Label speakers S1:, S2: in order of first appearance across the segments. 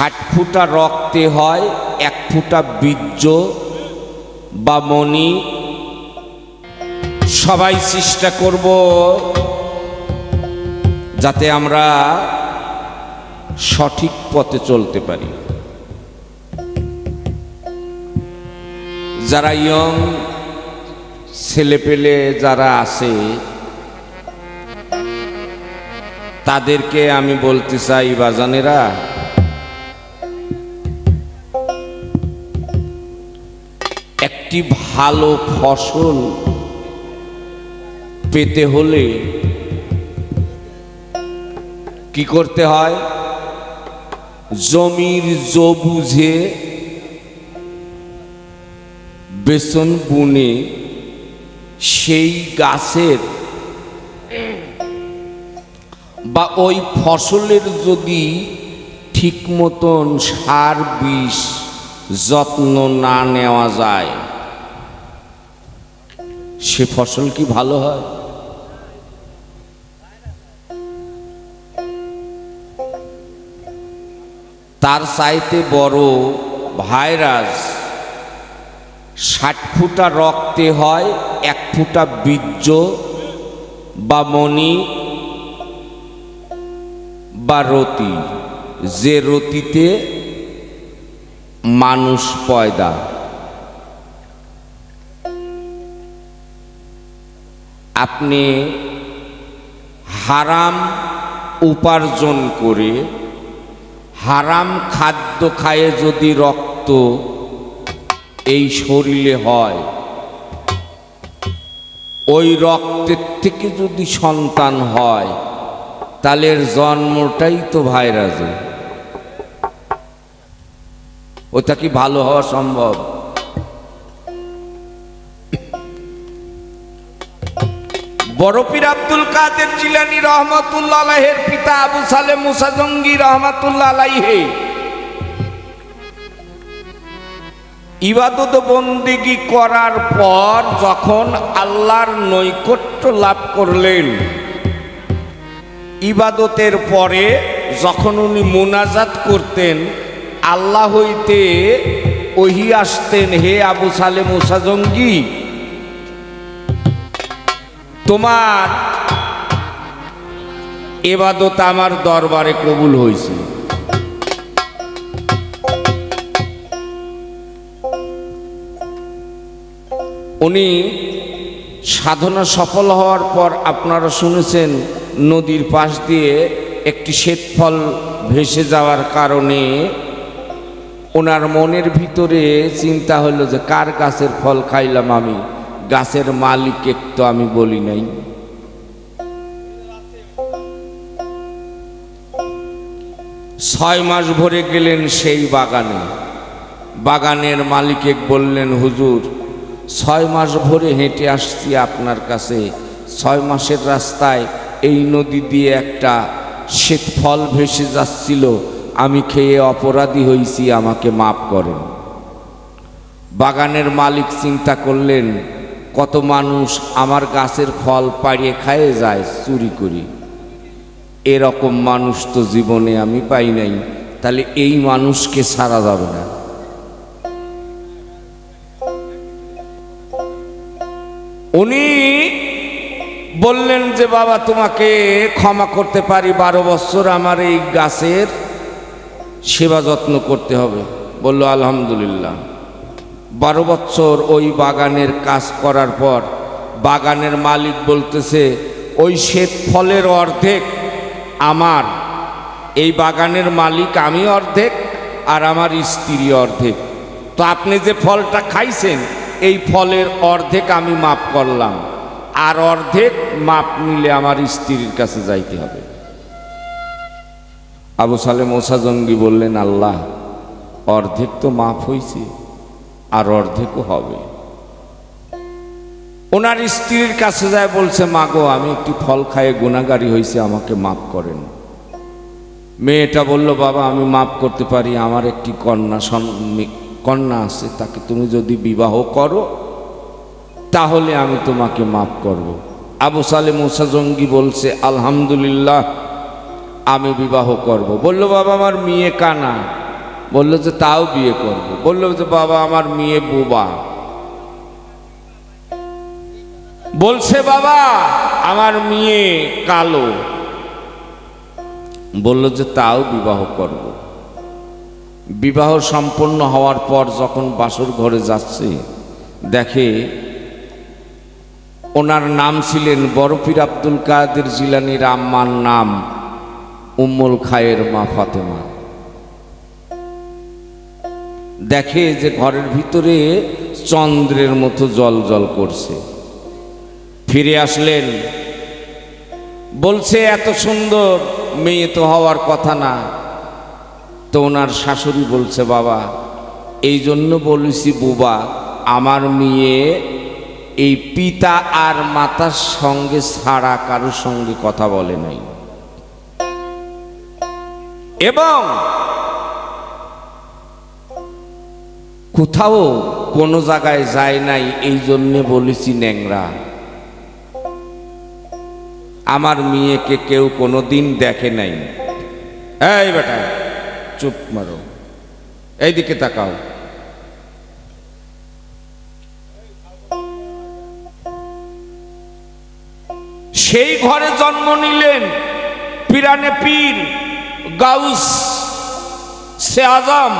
S1: ষাট ফুটা রক্তে হয়, এক ফুটা বীর্য বা মণি। সবাই চেষ্টা করব যাতে আমরা সঠিক পথে চলতে পারি। যারা ইয়ং ছেলেপেলে যারা আছে, তাদেরকে আমি বলতে চাই, বাজানেরা একটি ভালো ফসল পেতে হলে কি করতে হয়? জমির জো বুঝে বেসন বুনে সেই গাছের বা ওই ফসলের যদি ঠিক মতন সার বিষ যত্ন না নেওয়া যায় সে ফসল কি ভালো হয়? তার চাইতে বড় ভাইরাস ষাট ফুটা রক্তে হয়, এক ফুটা বীর্য বা মণি বা রতি। যে রতিতে মানুষ পয়দা আপনি হারাম উপার্জন করে হারাম খাদ্য খায়ে যদি রক্ত এই শরীরে হয়, ওই রক্তের থেকে যদি সন্তান হয়, তাহলে জন্মটাই তো ভাইরাসে। ওটা কি ভালো হওয়া সম্ভব? বড়পীর আব্দুল কাদের জিলানি রহমতুল্লাহ পিতা আবু সালে মুসাজঙ্গি রহমতুল্লাহ আলাইহে। ইবাদত বন্দিগি করার পর যখন আল্লাহর নৈকট্য লাভ করলেন, ইবাদতের পরে যখন উনি মোনাজাত করতেন, আল্লাহ হইতে ওহি আসতেন, হে আবু সালে মুসাজঙ্গি তোমার এবাদত আমার দরবারে কবুল হয়েছে। উনি সাধনা সফল হওয়ার পর আপনারা শুনেছেন, নদীর পাশ দিয়ে একটি শ্বেত ফল ভেসে যাওয়ার কারণে ওনার মনের ভিতরে চিন্তা হলো যে কার গাছের ফল খাইলাম আমি? গাছের মালিক তো আমি বলি নাই। ছয় মাস ভরে গেলেন সেই বাগানে। বাগানের মালিকে বললেন, হুজুর, ছয় মাস ভরে হেঁটে আসছি আপনার কাছে। ছয় মাসের রাস্তায় এই নদী দিয়ে একটা শ্বেত ফল ভেসে যাচ্ছিল। আমি খেয়ে অপরাধী হয়েছি আমাকে মাফ করেন। বাগানের মালিক চিন্তা করলেন কত মানুষ আমার গাছের ফল পাড়িয়ে খায়ে যায় চুরি করি। এরকম মানুষ তো জীবনে আমি পাই নাই, তাহলে এই মানুষকে সারা যাবে না। উনি বললেন যে, বাবা, তোমাকে ক্ষমা করতে পারি, বারো বছর আমার এই গাছের সেবা যত্ন করতে হবে। বলল, আলহামদুলিল্লাহ। বারো বছর ওই বাগানের কাজ করার পর বাগানের মালিক বলতেছে, ওই শ্বেত ফলের অর্ধেক আমার, এই বাগানের মালিক আমি অর্ধেক আর আমার স্ত্রী অর্ধেক। তো আপনি যে ফলটা খাইছেন, এই ফলের অর্ধেক আমি মাপ করলাম। আর অর্ধেক মাপ নিলে আমার স্ত্রীর কাছে যাইতে হবে। আবু সালেম ওসাজঙ্গি বললেন, আল্লাহ, অর্ধেক তো মাপ হয়েছে আর অর্ধেকও হবে ওনার স্ত্রীর কাছে যায় বলছে মাগো আমি একটি ফল খায়ে গুণাগারি হয়েছে আমাকে মাফ করেন মেয়েটা বলল, বাবা, আমি মাফ করতে পারি, আমার একটি কন্যা কন্যা আছে, তাকে তুমি যদি বিবাহ করো, তাহলে আমি তোমাকে মাফ করব। আবু সালে মোসা জঙ্গি বলছে, আলহামদুলিল্লাহ, আমি বিবাহ করব। বলল, বাবা, আমার মেয়ে কানা বলল যে তাও বিয়ে করব। বলল যে বাবা, আমার মেয়ে বোবা। বলছে, বাবা, আমার মেয়ে কালো। বলল যে তাও বিবাহ করব। বিবাহ সম্পন্ন হওয়ার পর যখন বাসর ঘরে যাচ্ছে, দেখে ওনার নাম ছিলেন বরফির আব্দুল কাদের জিলানির আম্মার নাম উম্মুল খায়ের মা ফাতেমা। দেখে যে ঘরের ভিতরে চন্দ্রের মতো জল জল করছে। ফিরে আসলেন। বলছে, এত সুন্দর, মেয়ে তো হওয়ার কথা না। তো ওনার শাশুড়ি বলছে, বাবা, এই জন্য বলেছি বুবা, আমার মেয়ে এই পিতা আর মাতার সঙ্গে ছাড়া কারোর সঙ্গে কথা বলে নাই। এবং কোথাও কোনো জায়গায় যায় নাই এই জন্যে বলেছি ন্যাংরা। আমার মেয়েকে কেউ কোনো দিন দেখে নাই। এই বেটা, চুপ মারো। এইদিকে তাকাও। সেই ঘরে জন্ম নিলেন পিরানে পীর গাউস সে আজম।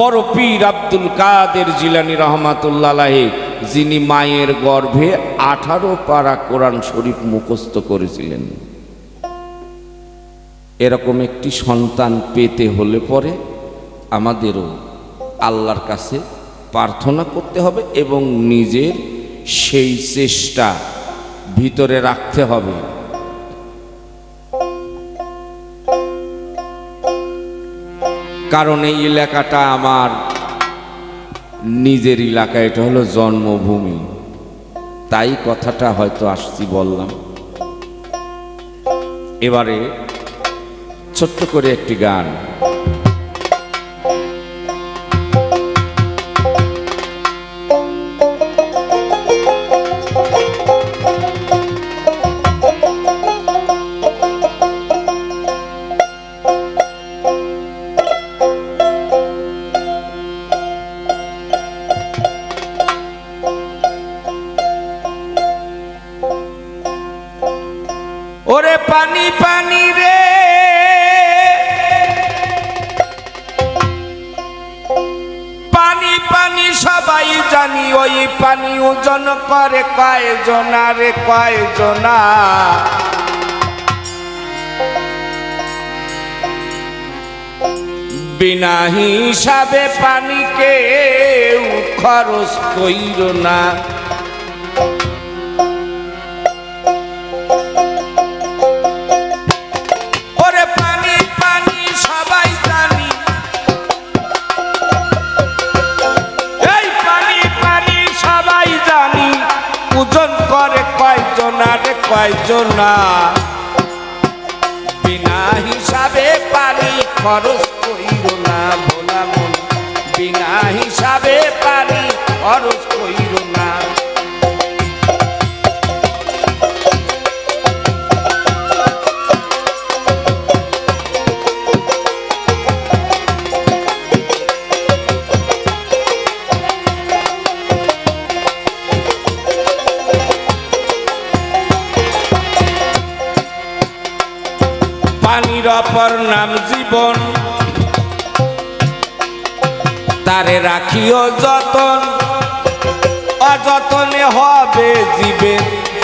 S1: বড় পীর আব্দুল কাদের জিলানি রহমাতুল্লাহ যিনি মায়ের গর্ভে আঠারো পারা কোরআন শরীফ মুখস্থ করেছিলেন। এরকম একটি সন্তান পেতে হলে পরে আমাদেরও আল্লাহর কাছে প্রার্থনা করতে হবে এবং নিজের সেই চেষ্টা ভিতরে রাখতে হবে। কারণ এই এলাকাটা আমার নিজের এলাকা এটা হলো জন্মভূমি। তাই কথাটা হয়তো আসছি বললাম। এবারে ছোট্ট করে একটি গান। ওজন করে কয়জনা রে কয়জনা? বিনা হিসাবে পানিকে খরচ কইর না। কয়জনা কয়জন না? বিনা হিসাবে পানি খরচ কইর না ভোলা মন বিনা হিসাবে পানি অপর নাম জীবন। তারে রাখিও যতন অযতনে হবে জীবে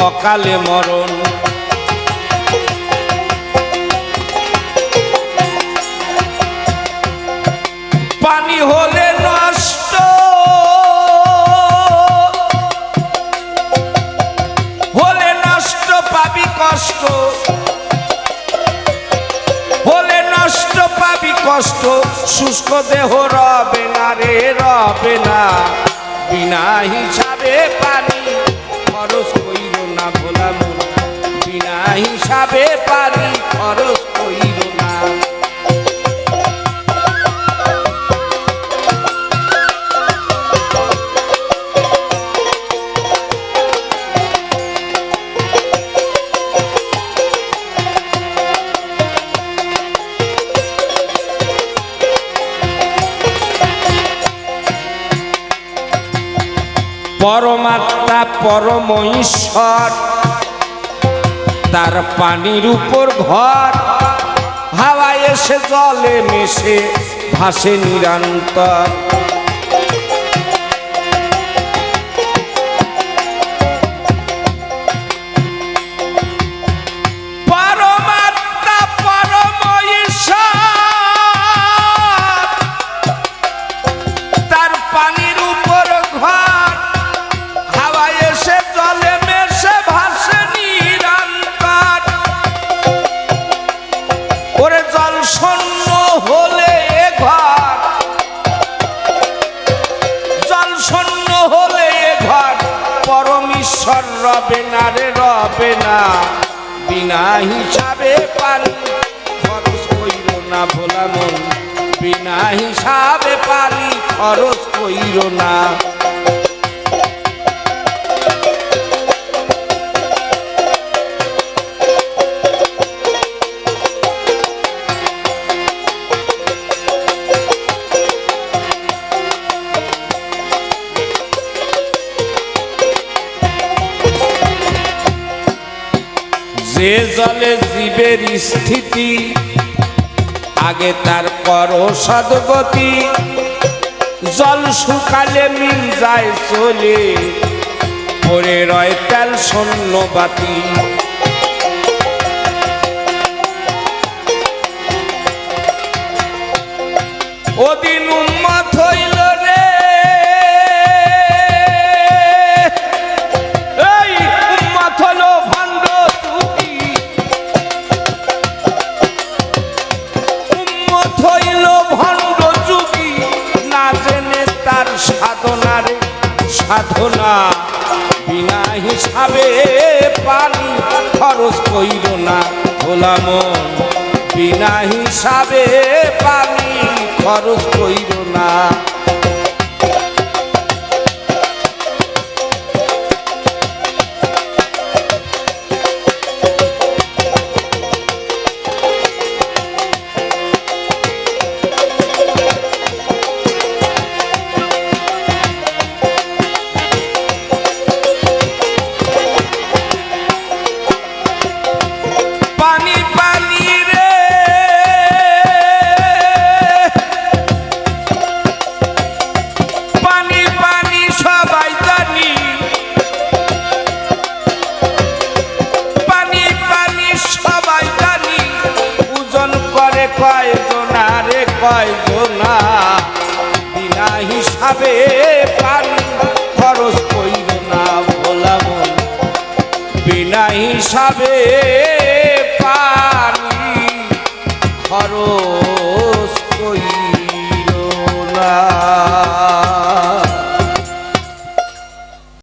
S1: অকালে মরণ। দেহ রবে না রে, রবে না। বিনা হিসাবে পানি, খরচ কইল না ভোলা বিনা হিসাবে পানি পরমাত্মা পরম ঈশ্বর তার পানির উপর ঘর হাওয়ায় এসে জলে মেশে ভাসে নিরন্তর। পরমেশ্বর রবে না রে, রবে না। বিনা হিসাবে পারি খরচ কইর না ভোলা মন। বিনা হিসাবে পারি খরচ কইর না। যে জলে জীবের স্থিতি, আগে তার কর সদগতি জল শুকালে মিল যায় চলে পরে রয় তেল শূন্য বাতি। ওদিন উন্মত সাধনা বিনা হিসাবে পানি খরচ কইল না। ভোলাম বিনা হিসাবে পানি খরচ কইল না। করে কয়জনা রে, কয়জনা? বিনা হিসাবে পান খরচ কইর না ভোলা মন। বিনা হিসাবে পানি খরচ